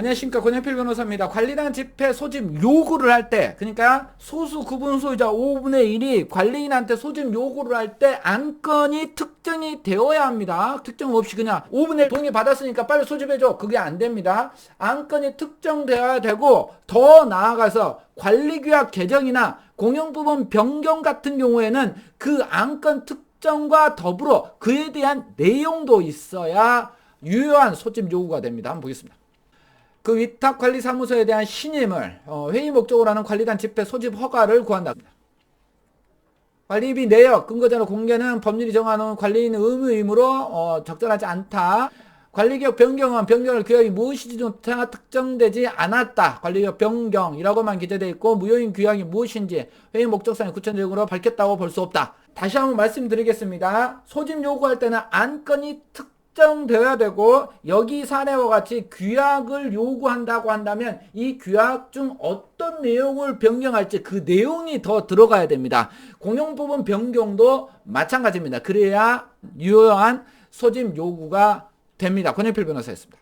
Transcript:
안녕하십니까 권영필 변호사입니다. 관리단 집회 소집 요구를 할 때 그러니까 소수 구분 소유자 5분의 1이 관리인한테 소집 요구를 할 때 안건이 특정이 되어야 합니다. 특정 없이 그냥 5분의 1 동의 받았으니까 빨리 소집해줘. 그게 안 됩니다. 안건이 특정되어야 되고 더 나아가서 관리규약 개정이나 공용부분 변경 같은 경우에는 그 안건 특정과 더불어 그에 대한 내용도 있어야 유효한 소집 요구가 됩니다. 한번 보겠습니다. 그 위탁관리사무소에 대한 신임을 어, 회의 목적으로 하는 관리단 집회 소집 허가를 구한다. 관리비 내역 근거자료 공개는 법률이 정하는 관리인 의무이므로 어, 적절하지 않다. 관리기업 변경은 변경할 규약이 무엇이지 조차 특정되지 않았다. 관리기업 변경이라고만 기재되어 있고 무효인 규약이 무엇인지 회의 목적상에 구체적으로 밝혔다고 볼 수 없다. 다시 한번 말씀드리겠습니다. 소집 요구할 때는 안건이 특 정되어야 되고 여기 사례와 같이 규약을 요구한다고 한다면 이 규약 중 어떤 내용을 변경할지 그 내용이 더 들어가야 됩니다. 공용부분 변경도 마찬가지입니다. 그래야 유효한 소집 요구가 됩니다. 권영필 변호사였습니다.